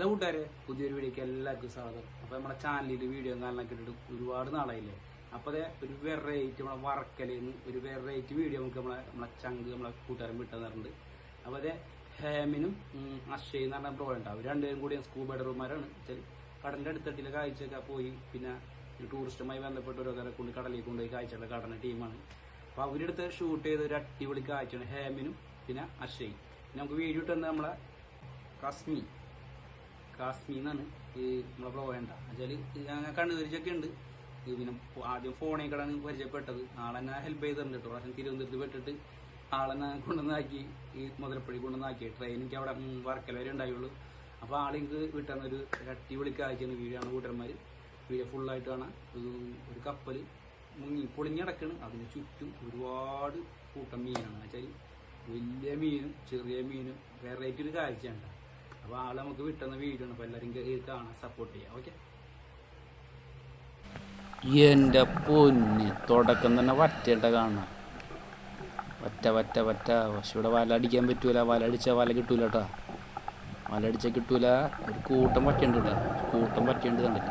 Hello കൂട്ടുകാരെ പുതിയൊരു വീഡിയോക്ക് എല്ലാവർക്കും സ്വാഗതം. അപ്പോൾ നമ്മുടെ ചാനലിൽ വീഡിയോ കാണാനൊക്കെ ഒരുപാട് നാളായില്ലേ? അപ്പോൾ അതേ ഒരു വെറൈറ്റി നമ്മളെ വറക്കൽ ഒരു വെറൈറ്റി വീഡിയോ നമുക്ക് നമ്മളെ നമ്മളെ ചങ്ക് നമ്മളെ കൂട്ടുകാരൻ വിട്ടു തന്നിട്ടുണ്ട്. അപ്പൊ അതെ ഹേമിനും അക്ഷയ് എന്ന് പറഞ്ഞ ബ്രോ ഉണ്ടാവും. രണ്ടുപേരും കൂടി സ്കൂബ ഡൈവർമാരാണ് വെച്ചാൽ കടലിന്റെ അടുത്തട്ടിലെ കാഴ്ചയൊക്കെ പോയി. പിന്നെ ടൂറിസ്റ്റുമായി ബന്ധപ്പെട്ട് ഓരോരുത്തരെ കൊണ്ട് കടലിൽ കൊണ്ടുപോയി കാഴ്ചയുള്ള കടന്ന ടീമാണ് അപ്പൊ അവരെടുത്ത് ഷൂട്ട് ചെയ്ത ഒരു അടിപൊളി കാഴ്ചയാണ് ഹേമിനും പിന്നെ അക്ഷയ്. പിന്നെ നമുക്ക് വീഡിയോ ഇട്ടുന്നത് നമ്മളെ കസ്മി. കാശ്മീർ എന്നാണ് ഈ നമ്മളെ പോകേണ്ട എന്നുവെച്ചാൽ കണ്ണു കണ്ണുതിരിച്ചൊക്കെ ഉണ്ട്. പിന്നെ ആദ്യം ഫോണിൽ കടാണ് പരിചയപ്പെട്ടത്. ആളെന്നെ ഹെൽപ്പ് ചെയ്തിട്ടുണ്ട് കേട്ടോ. പ്രാവശ്യം തിരുവനന്തപുരത്ത് പെട്ടിട്ട് ആളെന്നെ കൊണ്ടുവന്നാക്കി. ഈ മുതലപ്പള്ളി കൊണ്ടുവന്നാക്കി. ട്രെയിൻ എനിക്ക് അവിടെ വർക്കല വരെ ഉണ്ടായുള്ളൂ. അപ്പോൾ ആളെനിക്ക് വിട്ടുന്ന ഒരു അടിപൊളി കാഴ്ചയാണ് ആണ് കൂട്ടന്മാർ വീഡിയോ ഫുള്ളായിട്ട് കാണാം ഒരു ഒരു കപ്പൽ മുങ്ങി പൊളിഞ്ഞടക്കണ് അതിന് ചുറ്റും ഒരുപാട് കൂട്ടം മീനാണ്. വെച്ചാൽ വലിയ മീനും ചെറിയ മീനും. വെറൈറ്റി ഒരു കാഴ്ചയാണ് അപ്പോൾ ആളെ നമുക്ക് വിട്ടുന്ന വീഡിയോ ആണ്. അപ്പോൾ എല്ലാവരും കാണാൻ സപ്പോർട്ട് ചെയ്യാം. ഓക്കെ എന്റെ പൊന്ന് തുടക്കം തന്നെ വറ്റേണ്ട കാണാം. വറ്റ വറ്റ വറ്റ. പക്ഷെ ഇവിടെ വല അടിക്കാൻ പറ്റൂല. വല അടിച്ചാൽ വല കിട്ടൂല കേട്ടോ വല അടിച്ചാൽ കിട്ടൂല. ഒരു കൂട്ടം വറ്റയുണ്ട് കേട്ടോ പറ്റേണ്ടത് കണ്ടില്ല?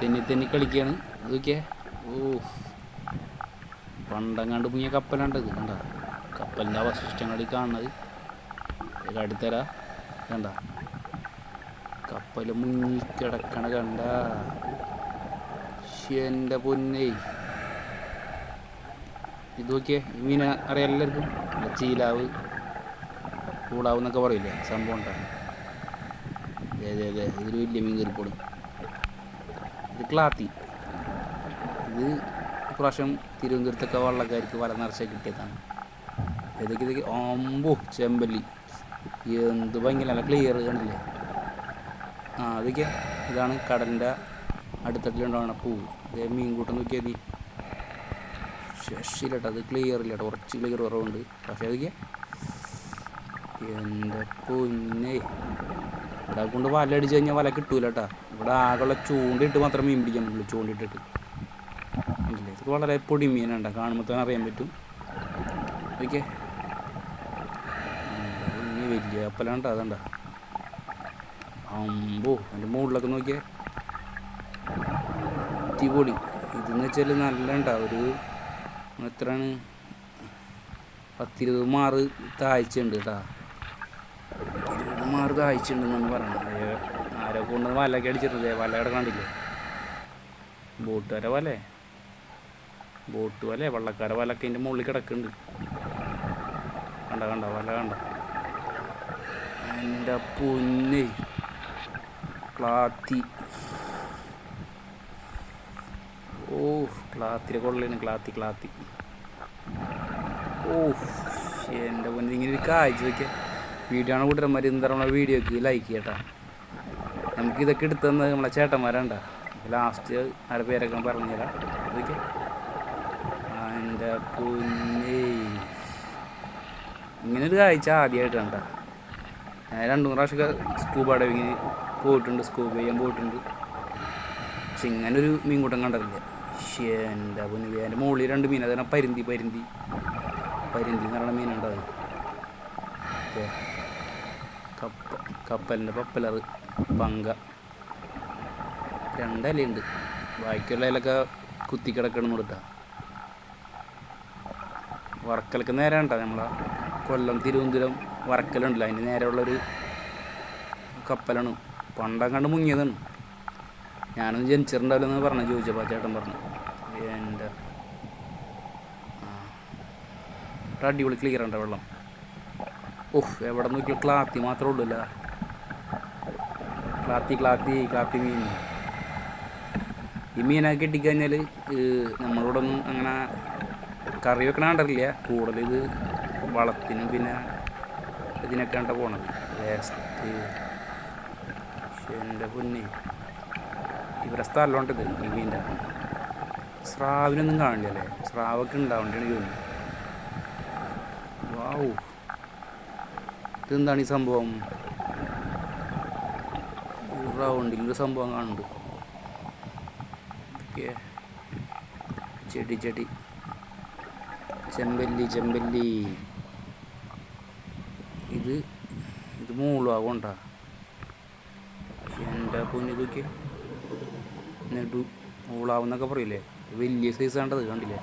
തെന്നി തെന്നി കളിക്കുകയാണ് ഇതൊക്കെ ഓ പണ്ടങ്ങാണ്ട് മുങ്ങിയ കപ്പലാണ്ട് കണ്ട? കപ്പലിന്റെ അവശിഷ്ടങ്ങളിൽ കാണുന്നത്. ഇത് അടുത്തരാ കണ്ട. കപ്പൽ മുങ്ങി കിടക്കണ കണ്ട എന്റെ പൊന്നേ. ഇത് നോക്കിയേ ഇങ്ങനെ അറിയാം എല്ലാവർക്കും. ചീലാവ് കൂടാവ് എന്നൊക്കെ പറയില്ലേ? സംഭവം അതെ അതെ അതെ ഇതൊരു വലിയ മീൻ കയറിപ്പോടും ഇത് ക്ലാത്തി. ഇത് ഇപ്രാവശ്യം തിരുവനന്തപുരത്തൊക്കെ വള്ളക്കാർക്ക് വല നിറച്ച കിട്ടിയതാണ്. ഇതൊക്കെ ഇതൊക്കെ അമ്പോ ചെമ്പല്ലി. എന്ത് ഭയങ്കര നല്ല ക്ലിയർ കണ്ടില്ലേ? ആ അതൊക്കെ ഇതാണ് കടലിന്റെ അടുത്തട്ടിലുണ്ടാവുന്ന പൂ. ഇതേ മീൻ കൂട്ടം നോക്കിയാൽ മതി ശശിയിലട്ടോ അത് ക്ലിയർ ഇല്ല കേട്ടോ കുറച്ച് ക്ലിയർ കുറവുണ്ട്. പക്ഷേ അതൊക്കെ എന്റെ പൊന്നെ. ഇവിടെ കൊണ്ട് വല അടിച്ച് കഴിഞ്ഞാൽ വല കിട്ടൂല കേട്ടാ. ഇവിടെ ആകെയുള്ള ചൂണ്ടിട്ട് മാത്രമേ മീൻ പിടിക്കാൻ പറ്റുള്ളൂ ചൂണ്ടിട്ടിട്ട്. വളരെ പൊടി മീനുണ്ട കാണുമ്പോൾ തന്നെ അറിയാൻ പറ്റും. ഓക്കെ. വലിയ കപ്പലാണ്ട അതണ്ട. അമ്പോ എന്റെ മുകളിലൊക്കെ നോക്കിയേ. അടിപൊളി. ഇതെന്ന് വെച്ചാൽ നല്ല ഉണ്ടാവും ഒരു എത്രയാണ്? പത്തിരുപത് മാറ് താഴ്ചയുണ്ട് കേട്ടാ ഇരുപത് മാറ് താഴ്ചയുണ്ടെന്നാണ് പറയുന്നത് ആരോ കൊണ്ട് വലയൊക്കെ അടിച്ചിട്ടുണ്ട്. വല കിടക്കാണ്ടില്ലേ ബോട്ടുകാരെ വലേ ബോട്ട് വല? വള്ളക്കാരെ വലൊക്കെ അതിന്റെ മുകളിൽ കിടക്കുന്നുണ്ട്. കണ്ട കണ്ട? വല കണ്ട? എന്റെ പൊന്ന്. ക്ലാത്തി. ഓ ക്ലാത്തിരെ കൊള്ളയാണ് ക്ലാത്തി ക്ലാത്തി. ഓ എന്റെ പൊന്നെ. ഇങ്ങനെ ഒരു കാഴ്ച വയ്ക്കുക വീഡിയോ ആണ് കൂട്ടന്മാർ എന്താ പറയുക വീഡിയോക്ക് ലൈക്ക് ചെയ്യട്ടാ. നമുക്ക് ഇതൊക്കെ എടുത്തു തന്നത് നമ്മളെ ചേട്ടന്മാരാണ്ട. ലാസ്റ്റ് ആരുടെ പേരൊക്കെ പറഞ്ഞുതരാം ഇതൊക്കെ എന്റെ പൊന്നേ. ഇങ്ങനൊരു കാഴ്ച ആദ്യമായിട്ട് കണ്ട രണ്ട് മൂന്ന് പ്രാവശ്യമൊക്കെ സ്കൂബ ഡൈവിങ്ങിന് പോയിട്ടുണ്ട് സ്കൂബ ചെയ്യാൻ പോയിട്ടുണ്ട്. പക്ഷെ ഇങ്ങനെ ഒരു മീൻകൂട്ടം കണ്ടിട്ടില്ല. ശ്ശേ, എന്റെ പൊന്നു എന്റെ മുകളിൽ രണ്ട് മീൻ അതാണ് പരിന്തി പരിന്തി. പരിന്തി എന്ന് പറയുന്ന മീനുണ്ടത് കപ്പ കപ്പലിന്റെ പപ്പലറ് പങ്ക. രണ്ടലുണ്ട് ബാക്കിയുള്ള ഇലൊക്കെ കുത്തിക്കിടക്കണം കൊടുത്താ വറക്കലൊക്കെ നേരെ കേട്ടോ നമ്മളെ കൊല്ലം തിരുവനന്തപുരം വറക്കലുണ്ടല്ലോ. അതിന് നേരെയുള്ളൊരു കപ്പലാണ്. പണ്ടം കണ്ട് മുങ്ങിയതാണ്. ഞാനൊന്നും ജനിച്ചിട്ടുണ്ടാവില്ലെന്ന് പറഞ്ഞു ചോദിച്ചപ്പോൾ ചേട്ടൻ പറഞ്ഞു. എന്റെ ആ. അടിപൊളി ക്ലിയർ ഉണ്ടോ വെള്ളം? ഓഹ് എവിടെ നോക്കിയാൽ ക്ലാത്തി മാത്രമേ ഉള്ളൂ അല്ല? ക്ലാത്തി ക്ലാത്തി ക്ലാത്തി മീൻ. ഈ മീനൊക്കെ കിട്ടിക്കഴിഞ്ഞാൽ നമ്മളോടൊന്നും അങ്ങനെ കറി വെക്കണ കണ്ടിട്ടില്ല. കൂടുതൽ ഇത് വളത്തിനും പിന്നെ ഇതിനൊക്കെ കണ്ട പോണത്. വേസ്റ്റ് എന്റെ ഇവിടെ ഇവരെ സ്ഥലമുണ്ട് ഇത് ഈ മീന്റെ സ്രാവിനൊന്നും കാണില്ല അല്ലേ? സ്രാവൊക്കെ ഉണ്ടാവേണ്ടതാണ് തോന്നുന്നു. വാവു. ഇതെന്താണ് ഈ സംഭവം? റൗണ്ടിൽ ഒരു സംഭവം കാണുന്നുണ്ട്. ചെടി ചെടി. ചെമ്പല്ലി ചെമ്പല്ലി. ഇത് ഇത് മൂളാകൊണ്ടാ എന്റെ പൊന്നി ഇതൊക്കെ നെടു ഊളാവെന്നൊക്കെ പറയില്ലേ? വലിയ സൈസ് കണ്ടത് കണ്ടില്ലേ?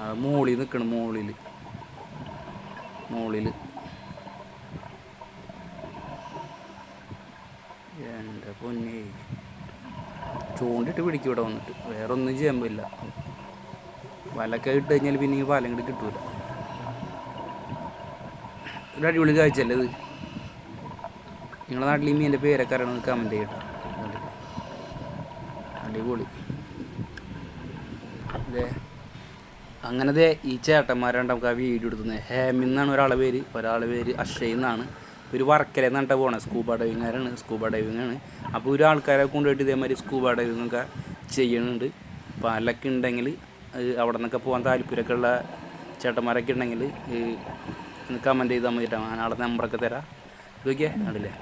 ആ മോളിൽ നിൽക്കണം മൂളിൽ. മൂളിൽ. എന്റെ പൊന്നി. ചൂണ്ടിട്ട് പിടിക്കും ഇവിടെ വന്നിട്ട്. വേറെ ഒന്നും ചെയ്യാൻ പറ്റില്ല. വലക്കെ ഇട്ട് കഴിഞ്ഞാൽ പിന്നെ ഈ വല കിട്ടൂല. ഒരു അടിപൊളി കാഴ്ചയല്ലേ ഇത്? നിങ്ങളുടെ നാട്ടിൽ ഈ മീന്റെ പേരക്കാരാണ് കമന്റ് ചെയ്യട്ടോ? അടിപൊളി. അതെ അങ്ങനത്തെ ഈ ചേട്ടന്മാരാണ് നമുക്ക് ആ വീഡിയോ എടുക്കുന്നത് ഹേമിൻ എന്നാണ് ഒരാളെ പേര് ഒരാളെ പേര് അക്ഷയ് എന്നാണ്. ഒരു വർക്കല എന്നിട്ട് പോകണം സ്കൂബ ഡൈവിങ്ങാരാണ് സ്കൂബ ഡൈവിംഗ് ആണ്. അപ്പോൾ ഒരു ആൾക്കാരെ കൊണ്ടുപോയിട്ട് ഇതേമാതിരി സ്കൂബ ഡൈവിംഗ് ഒക്കെ ചെയ്യുന്നുണ്ട് പാലൊക്കെ ഉണ്ടെങ്കിൽ അവിടെ നിന്നൊക്കെ പോകാൻ താല്പര്യമൊക്കെ ഉള്ള ചേട്ടന്മാരൊക്കെ ഉണ്ടെങ്കിൽ കമന്റ് ചെയ്താൽ മതിയിട്ടാണ് ആളുടെ നമ്പറൊക്കെ തരാം. ഇതൊക്കെ കണ്ടില്ലേ?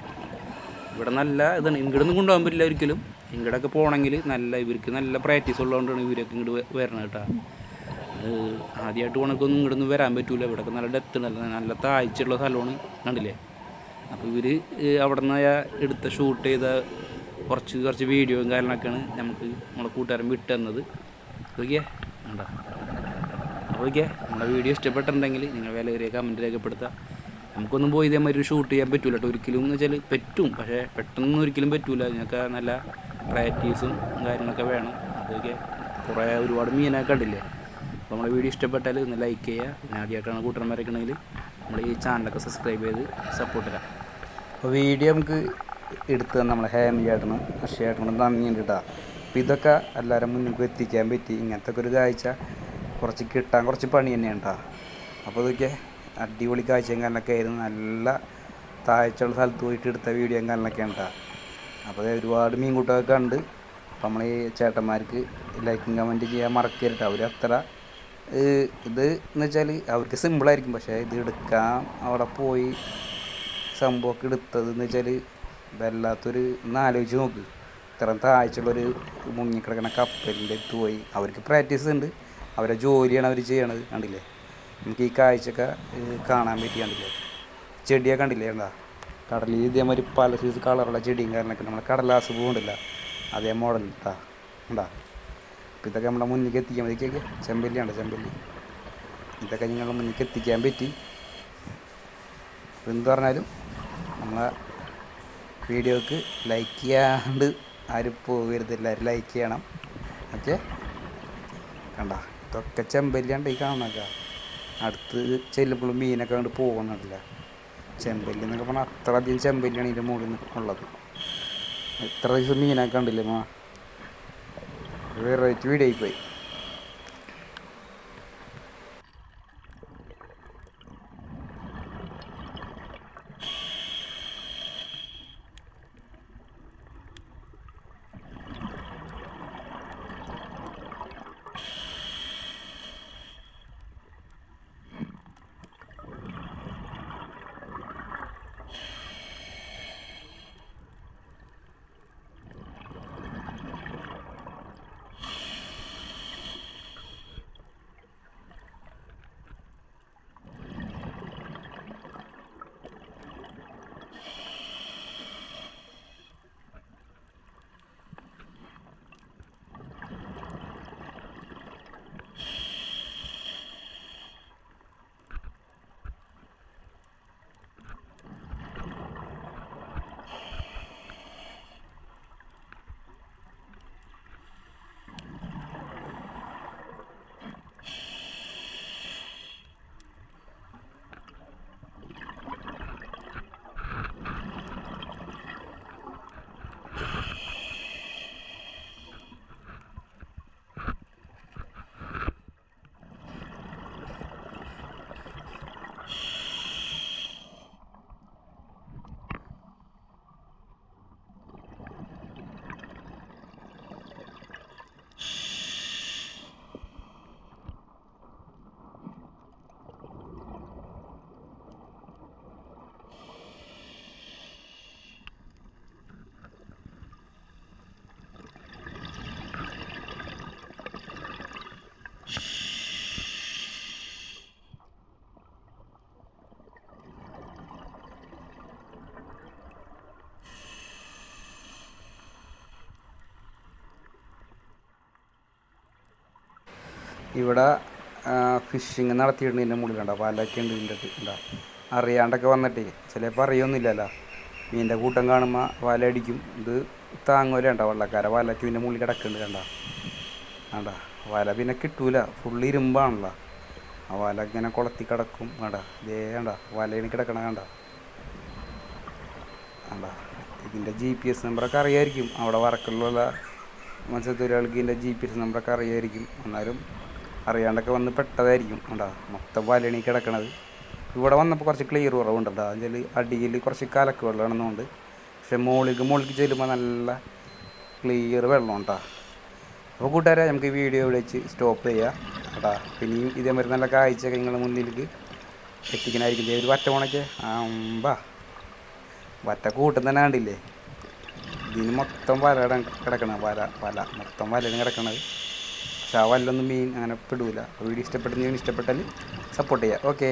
ഇവിടെ നല്ല ഇതാണ്. ഇങ്ങോട്ടൊന്നും കൊണ്ടുപോകാൻ പറ്റില്ല ഒരിക്കലും. ഇങ്ങോട്ടൊക്കെ പോകണമെങ്കിൽ നല്ല ഇവർക്ക് നല്ല പ്രാക്ടീസ് ഉള്ളതുകൊണ്ടാണ് ഇവരൊക്കെ ഇങ്ങോട്ട് വരണം കേട്ടോ ആദ്യമായിട്ട് പോകണക്കൊന്നും ഇങ്ങോട്ടൊന്നും വരാൻ പറ്റൂല. ഇവിടെയൊക്കെ നല്ല ഡെത്ത് ഉണ്ടല്ലോ നല്ല താഴ്ചയുള്ള സ്ഥലമാണ്. കണ്ടില്ലേ? അപ്പോൾ ഇവർ അവിടെ നിന്ന് എടുത്ത ഷൂട്ട് ചെയ്ത കുറച്ച് കുറച്ച് വീഡിയോയും കാര്യങ്ങളൊക്കെയാണ് നമുക്ക് നമ്മളെ കൂട്ടുകാരൻ വിട്ടു തന്നത്. വേണ്ട ഓക്കെ നമ്മുടെ വീഡിയോ ഇഷ്ടപ്പെട്ടിട്ടുണ്ടെങ്കിൽ നിങ്ങൾ വിലയേറിയ കമന്റ് രേഖപ്പെടുത്തുക. നമുക്കൊന്നും പോയി ഇതേമാതിരി ഒരു ഷൂട്ട് ചെയ്യാൻ പറ്റില്ല കേട്ടോ. ഒരിക്കലും എന്ന് വെച്ചാൽ പറ്റും. പക്ഷേ പെട്ടെന്നൊന്നും ഒരിക്കലും പറ്റില്ല ഇതിനൊക്കെ നല്ല പ്രാക്ടീസും കാര്യങ്ങളൊക്കെ വേണം. അതൊക്കെ കുറേ ഒരുപാട് മീനൊക്കെ കണ്ടില്ലേ? അപ്പോൾ നമ്മുടെ വീഡിയോ ഇഷ്ടപ്പെട്ടാൽ ഒന്ന് ലൈക്ക് ചെയ്യുക. പിന്നെ ആദ്യമായിട്ടാണ് കൂട്ടന്മാരൊക്കെ ഉണ്ടെങ്കിൽ നമ്മൾ ഈ ചാനലൊക്കെ സബ്സ്ക്രൈബ് ചെയ്ത് സപ്പോർട്ട് തരാം അപ്പോൾ വീഡിയോ നമുക്ക് എടുത്ത് നമ്മളെ ഹേമി ചേട്ടനും അക്ഷയ ചേട്ടനും നന്ദിയുണ്ട് കേട്ടോ. അപ്പോൾ ഇതൊക്കെ എല്ലാവരും മുന്നിൽ എത്തിക്കാൻ പറ്റി. ഇങ്ങനത്തെ ഒരു കാഴ്ച. കുറച്ച് കിട്ടാൻ കുറച്ച് പണി തന്നെയാണ് കേട്ടോ അപ്പോൾ ഇതൊക്കെ അടിപൊളി കാഴ്ചയും കാരണമൊക്കെ ആയിരുന്നു. നല്ല താഴ്ചയുള്ള സ്ഥലത്ത് പോയിട്ട് എടുത്ത വീഡിയോയും കാരണമൊക്കെയാണ് കേട്ടോ അപ്പോൾ ഒരുപാട് ഒരുപാട് മീൻകൂട്ടമൊക്കെ കണ്ട് അപ്പോൾ നമ്മൾ ഈ ചേട്ടന്മാർക്ക് ലൈക്കും കമന്റ് ചെയ്യാൻ മറക്കരുത് അവർ അത്ര ഇത് എന്ന് വെച്ചാൽ അവർക്ക് സിമ്പിളായിരിക്കും പക്ഷേ ഇത് എടുക്കാൻ അവിടെ പോയി സംഭവമൊക്കെ എടുത്തത് എന്ന് വെച്ചാൽ വല്ലാത്തൊരു ഒന്ന് ആലോചിച്ച് നോക്ക്. ഇത്രയും താഴ്ചയുള്ളൊരു മുങ്ങിക്കിടക്കണ കപ്പലിന്റെ അടുത്ത് പോയി അവർക്ക് പ്രാക്ടീസ് ഉണ്ട്. അവരെ ജോലിയാണ് അവർ ചെയ്യണത് കണ്ടില്ലേ? നമുക്ക് ഈ കാഴ്ചയൊക്കെ കാണാൻ പറ്റി കണ്ടില്ലേ? ചെടിയൊക്കെ കണ്ടില്ലേ എന്താ? കടലിൽ ഇതേമാതിരി പല സൈസ് കളറുള്ള ചെടിയും കാരണമൊക്കെ നമ്മൾ കടലാസ് പൂവുണ്ടല്ല അതേ മോഡൽ ഇട്ടാ ഉണ്ടാ അപ്പം ഇതൊക്കെ നമ്മളെ മുന്നിലേക്ക് എത്തിക്കാൻ മതിക്കൊക്കെ ചെമ്പല്ലിയാണ് ചെമ്പല്ലി ഇതൊക്കെ നിങ്ങളുടെ മുന്നിലേക്ക് എത്തിക്കാൻ പറ്റി. എന്ത് പറഞ്ഞാലും നമ്മളെ വീഡിയോക്ക് ലൈക്ക് ചെയ്യാണ്ട് ആരും പോകരുത്. എല്ലാവരും ലൈക്ക് ചെയ്യണം. ഓക്കെ? കണ്ട? ഇതൊക്കെ ചെമ്പല്ലിയാണ്ട് ഈ കാണുന്നൊക്കെ അടുത്ത് ചെല്ലുമ്പോഴും മീനൊക്കെ അങ്ങോട്ട് പോകുന്നില്ല ചെമ്പല്ലി എന്നൊക്കെ പറഞ്ഞാൽ അത്ര അധികം ചെമ്പല്ലിയാണ് ഇതിന്റെ മുകളിൽ ഉള്ളത് എത്ര ദിവസം മീനൊക്കെ കണ്ടില്ലേ മാ? വെറൈറ്റി വീഡിയോ ഇവിടെ ഫിഷിങ് നടത്തിയിട്ടുണ്ട് ഇതിന്റെ മുകളിൽ കണ്ടോ? വലയൊക്കെ ഉണ്ട് ഇതിന്റെ കണ്ടോ? അറിയാണ്ടൊക്കെ വന്നിട്ടേ. ചിലപ്പോൾ അറിയൊന്നുമില്ലല്ലോ. മീനിന്റെ കൂട്ടം കാണുമ്പോൾ വല അടിക്കും ഇത് താങ്ങൂല കണ്ടോ വള്ളക്കാരെ. വലക്ക് ഇതിന്റെ മുകളിൽ കിടക്കുന്നുണ്ട് കണ്ടോ? കണ്ട? വല പിന്നെ കിട്ടൂല. ഫുള്ള് ഇരുമ്പാണല്ലോ. ആ വല ഇങ്ങനെ കുളത്തി കിടക്കും. കണ്ടോ? ഇതേ കണ്ട? വലയിൽ കിടക്കണ കണ്ടാ? കണ്ടാ? ഇതിന്റെ ജി പി എസ് നമ്പറൊക്കെ അറിയായിരിക്കും. അവിടെ വറക്കുള്ള മത്സ്യത്തൊഴിലാളിക്ക് ഇതിന്റെ ജി പി എസ് നമ്പറൊക്കെ അറിയായിരിക്കും. എന്നാലും അറിയാണ്ടൊക്കെ വന്ന് പെട്ടതായിരിക്കും. കണ്ടാ? മൊത്തം വലണി കിടക്കണത്. ഇവിടെ വന്നപ്പോൾ കുറച്ച് ക്ലിയർ കുറവുണ്ട് കേട്ടോ. അതിൽ അടിയിൽ കുറച്ച് കലക്ക് വെള്ളമാണെന്നുകൊണ്ട് പക്ഷെ മുകളിലേക്ക് മുകളിലേക്ക് ചെല്ലുമ്പോൾ നല്ല ക്ലിയർ വെള്ളം ഉണ്ടാ അപ്പോൾ കൂട്ടുകാരെ നമുക്ക് വീഡിയോ ഇവിടെ സ്റ്റോപ്പ് ചെയ്യാം കേട്ടാ. പിന്നെയും ഇതേമാതിരി നല്ല കാഴ്ചയൊക്കെ നിങ്ങളുടെ മുന്നിലേക്ക് എത്തിക്കണായിരിക്കും ഒരു വറ്റ പോണൊക്കെ. ആമ്പാ വറ്റ കൂട്ടം തന്നെ കണ്ടില്ലേ? ഇതിന് മൊത്തം വല കിടക്കണ വല വല. മൊത്തം വലയാണ് കിടക്കണത്. പക്ഷെ ആ വല്ലൊന്നും മീൻ അങ്ങനെ പെടൂല വീഡിയോ ഇഷ്ടപ്പെട്ടെങ്കിൽ ഇഷ്ടപ്പെട്ടാൽ സപ്പോർട്ട് ചെയ്യാം. ഓക്കേ